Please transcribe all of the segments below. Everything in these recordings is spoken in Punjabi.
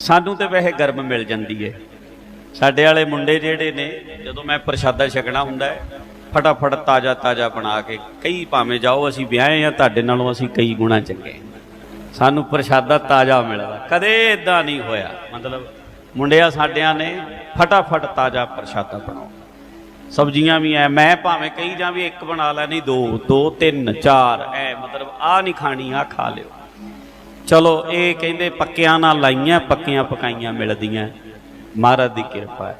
ਸਾਨੂੰ ਤੇ ਵੈਸੇ ਗਰਮ ਮਿਲ ਜਾਂਦੀ ਏ। ਸਾਡੇ ਵਾਲੇ ਮੁੰਡੇ ਜਿਹੜੇ ਨੇ, ਜਦੋਂ ਮੈਂ ਪ੍ਰਸ਼ਾਦਾ ਛਕਣਾ ਹੁੰਦਾ ਹੈ ਫਟਾਫਟ ਤਾਜ਼ਾ ਤਾਜ਼ਾ ਬਣਾ ਕੇ ਕਈ ਭਾਵੇਂ ਜਾਓ ਅਸੀਂ ਵਿਆਹੇ ਆ, ਤੁਹਾਡੇ ਨਾਲੋਂ ਅਸੀਂ ਕਈ ਗੁਣਾ ਚੰਗੇ। ਸਾਨੂੰ ਪ੍ਰਸ਼ਾਦਾ ਤਾਜ਼ਾ ਮਿਲਦਾ। ਕਦੇ ਇਦਾਂ ਨਹੀਂ ਹੋਇਆ। ਮਤਲਬ ਮੁੰਡਿਆਂ ਸਾਡਿਆਂ ਨੇ ਫਟਾਫਟ ਤਾਜ਼ਾ ਪ੍ਰਸ਼ਾਦਾ ਬਣਾਓ ਸਬਜ਼ੀਆਂ ਵੀ ਐ, ਮੈਂ ਭਾਵੇਂ ਕਈ ਜਾਂ ਵੀ ਇੱਕ ਬਣਾ ਲੈਣੀ ਦੋ ਦੋ, ਤਿੰਨ, ਚਾਰ, ਐ ਮਤਲਬ ਆ ਨਹੀਂ ਖਾਣੀ ਆ ਖਾ ਲਿਓ। ਚਲੋ, ਇਹ ਕਹਿੰਦੇ ਪੱਕਿਆਂ ਨਾਲ ਲਾਈਆਂ, ਪੱਕੀਆਂ ਪਕਾਈਆਂ ਮਿਲਦੀਆਂ। ਮਹਾਰਾਜ ਦੀ ਕਿਰਪਾ ਹੈ।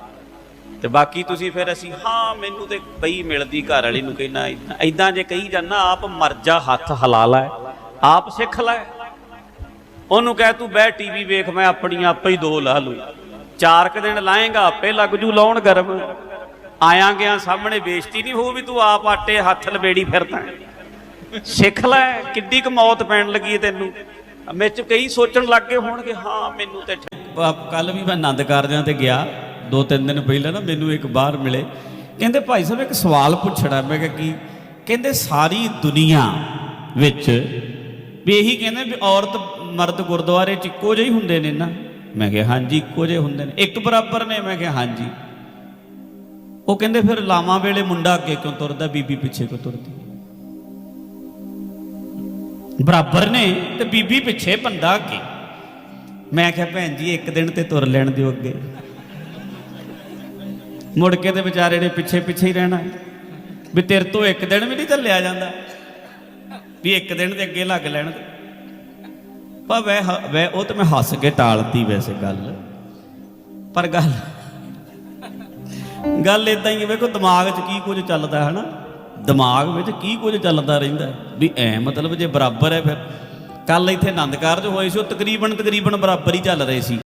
ਤੇ ਬਾਕੀ ਤੁਸੀਂ ਫਿਰ ਅਸੀਂ, ਹਾਂ, ਮੈਨੂੰ ਤੇ ਪਈ ਮਿਲਦੀ ਘਰ ਵਾਲੀ ਨੂੰ ਕਹਿੰਦਾ ਇਦਾਂ ਜੇ ਕਹੀ ਜਾਂਦਾ, ਆਪ ਮਰ ਜਾ, ਹੱਥ ਹਲਾ ਲੈ ਆਪ ਸਿੱਖ ਲੈ। ਉਹਨੂੰ ਕਹਿ, ਤੂੰ ਬਹਿ ਟੀਵੀ ਵੇਖ, ਮੈਂ ਆਪਣੀ ਆਪੇ ਹੀ ਦੋ ਲਾ ਲੂ। ਚਾਰ ਕੁ ਦਿਨ ਲਾਏਗਾ, ਆਪੇ ਲੱਗ ਜੂ ਲਾਉਣ ਗਰਮ। ਆਇਆ ਗਿਆ ਸਾਹਮਣੇ, ਬੇਇੱਜ਼ਤੀ ਨਹੀਂ ਹੋਊ ਵੀ ਤੂੰ ਆਪ ਆਟੇ ਹੱਥ ਲਬੇੜੀ ਫਿਰਦਾ ਹੈ। ਸਿੱਖ ਲੈ, ਕਿੱਡੀ ਕੁ ਮੌਤ ਪੈਣ ਲੱਗੀ ਹੈ ਤੈਨੂੰ। ਵਿੱਚ ਕਈ ਸੋਚਣ ਲੱਗ ਗਏ ਹੋਣਗੇ, ਹਾਂ, ਮੈਨੂੰ ਤੇ ਕੱਲ ਵੀ ਮੈਂ ਆਨੰਦ ਕਾਰਜਾਂ ਤੇ ਗਿਆ, ਦੋ ਤਿੰਨ ਦਿਨ ਪਹਿਲਾਂ ਨਾ ਮੈਨੂੰ ਇੱਕ ਬਾਹਰ ਮਿਲੇ। ਕਹਿੰਦੇ ਭਾਈ ਸਾਹਿਬ, ਇੱਕ ਸਵਾਲ ਪੁੱਛਣਾ, ਮੈਂ ਕਿਹਾ ਕੀ ਕਹਿੰਦੇ ਸਾਰੀ ਦੁਨੀਆ ਵਿੱਚ ਵੀ ਇਹੀ ਕਹਿੰਦੇ ਵੀ ਔਰਤ ਮਰਦ ਗੁਰਦੁਆਰੇ ਚ ਇੱਕੋ ਜਿਹੇ ਹੀ ਹੁੰਦੇ ਨੇ ਨਾ? ਮੈਂ ਕਿਹਾ, ਹਾਂਜੀ, ਇੱਕੋ ਜਿਹੇ ਹੁੰਦੇ ਨੇ। ਇੱਕ ਬਰਾਬਰ ਨੇ, ਮੈਂ ਕਿਹਾ, ਹਾਂਜੀ। ਉਹ ਕਹਿੰਦੇ ਫਿਰ ਲਾਵਾਂ ਵੇਲੇ ਮੁੰਡਾ ਅੱਗੇ ਕਿਉਂ ਤੁਰਦਾ, ਬੀਬੀ ਪਿੱਛੇ ਕਿਉਂ ਤੁਰਦੀ? ਬਰਾਬਰ ਨੇ ਤੇ ਬੀਬੀ ਪਿੱਛੇ ਬੰਦਾ ਅੱਗੇ। ਮੈਂ ਕਿਹਾ, ਭੈਣ ਜੀ, ਇੱਕ ਦਿਨ ਤੇ ਤੁਰ ਲੈਣ ਦਿਓ ਅੱਗੇ। ਮੁੜ ਕੇ ਤੇ ਵਿਚਾਰੇ ਨੇ ਪਿੱਛੇ ਪਿੱਛੇ ਹੀ ਰਹਿਣਾ। ਵੀ ਤੇਰੇ ਤੋਂ ਇੱਕ ਦਿਨ ਵੀ ਨਹੀਂ ਚੱਲਿਆ ਜਾਂਦਾ। ਵੀ ਇੱਕ ਦਿਨ ਦੇ ਅੱਗੇ ਲੱਗ ਲੈਣ ਦੇ ਪਰ ਵੈ ਵੈ ਉਹ ਤੇ ਮੈਂ ਹੱਸ ਕੇ ਟਾਲਤੀ ਵੈਸੇ ਗੱਲ। ਪਰ ਗੱਲ ਗੱਲ ਇਦਾਂ ਹੀ ਹੈ ਵੇਖੋ ਦਿਮਾਗ 'ਚ ਕੀ ਕੁਝ ਚੱਲਦਾ ਹੈ ਨਾ ਦਿਮਾਗ ਵਿੱਚ ਕੀ ਕੁਝ ਚੱਲਦਾ ਰਹਿੰਦਾ ਵੀ ਐ ਮਤਲਬ ਜੇ ਬਰਾਬਰ ਹੈ ਫਿਰ। ਕੱਲ ਇੱਥੇ ਆਨੰਦ ਕਾਰਜ ਹੋਏ ਸੀ, ਉਹ ਤਕਰੀਬਨ ਤਕਰੀਬਨ ਬਰਾਬਰ ਹੀ ਚੱਲ ਰਹੇ ਸੀ।